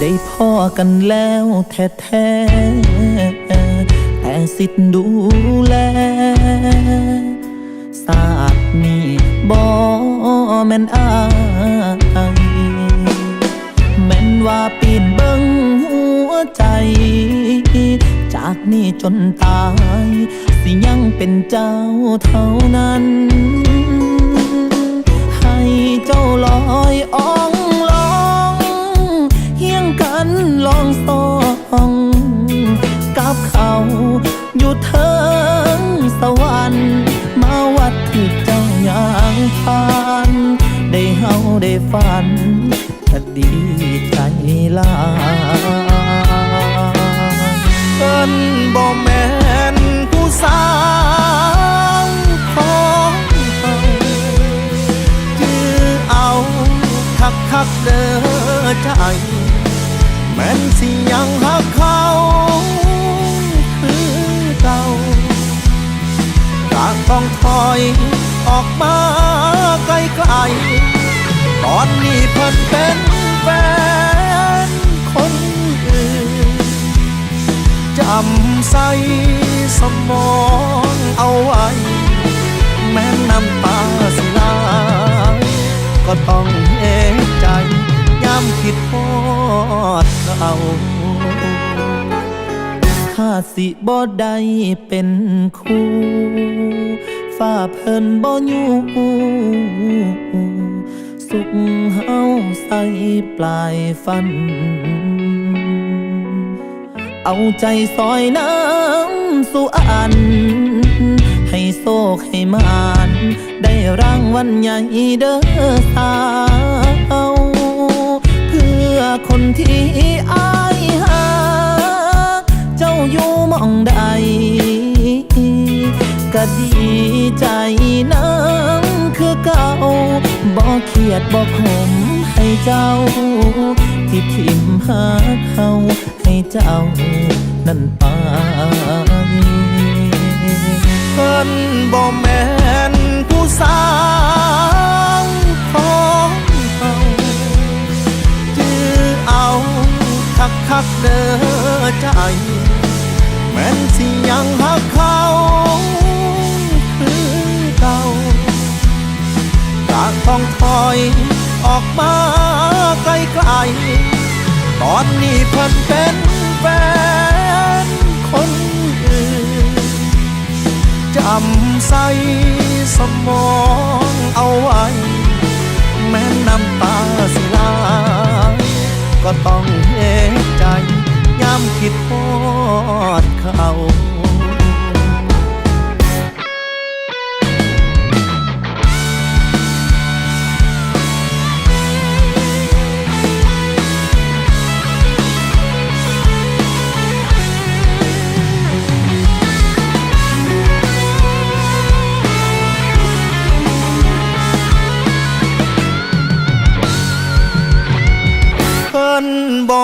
ได้พ่อกันแล้วแท้ๆแต่สิทธิ์ดูแลศาสตร์นี้บ่แม่นอายแม่นว่าปีนเบิ่งหัวใจ จากนี้จนตาย สิยังเป็นเจ้าเท่านั้น ให้เจ้าลอยอ่อ เฮาได้ฝันก็ดีใจลาเอิ้นบ่แม่นผู้สาวของเฮาจื้อเอาคักคักเด้อใจ แม่นสิยังหักเขาคือเก่าจากต้องถอยออกมาไกลๆ ตอนนี้เพิ่นเป็นแฟนคนอื่นจำใส่สมองเอาไว้ แม้น้ำตาสิไหลก็ต้องเอใจย้ำคิดพอดเขาข้าสิบ่ได้เป็นคู่ฝ้าเพิ่นบ่อยู่ สุขเฮาใส่ปลายฟัน เอาใจซอยน้ำสู่อัน ให้โศกให้มาน ได้รางวัลใหญ่เด้อสาว เพื่อคนที่อายหา เจ้าอยู่มองใดก็ดีใจนังคือเก่าบ่ียดบ่ขมให้เจ้า ที่ทิมหาเขาให้เจ้า นั่นไปเพิ่นบ่แม่นผู้สาวของเฮาจือเอาคักคักเด้อใจ ออกมาไกลๆตอนนี้เพิ่นเป็นแฟนคนอื่นจำใส่สมองเอาไว้ แม้น้ำตาสิไหลก็ต้องเห็นใจย้ำคิดพอดเขา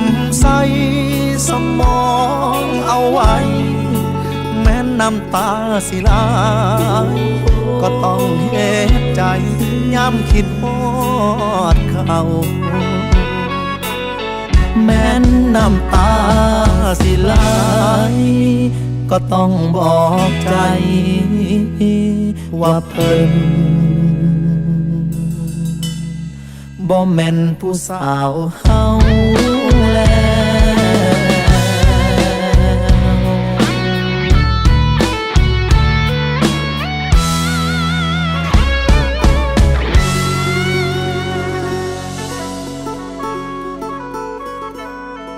ำใส่สมองเอาไว้ แม้น้ำตาสิไลาก็ต้องเห็นใจย้ำคิดพอดเขาแม้นน้ำตาสิไหลก็ต้องบอกใจว่าเพิ่นบ่แม่นผู้สาวเฮา love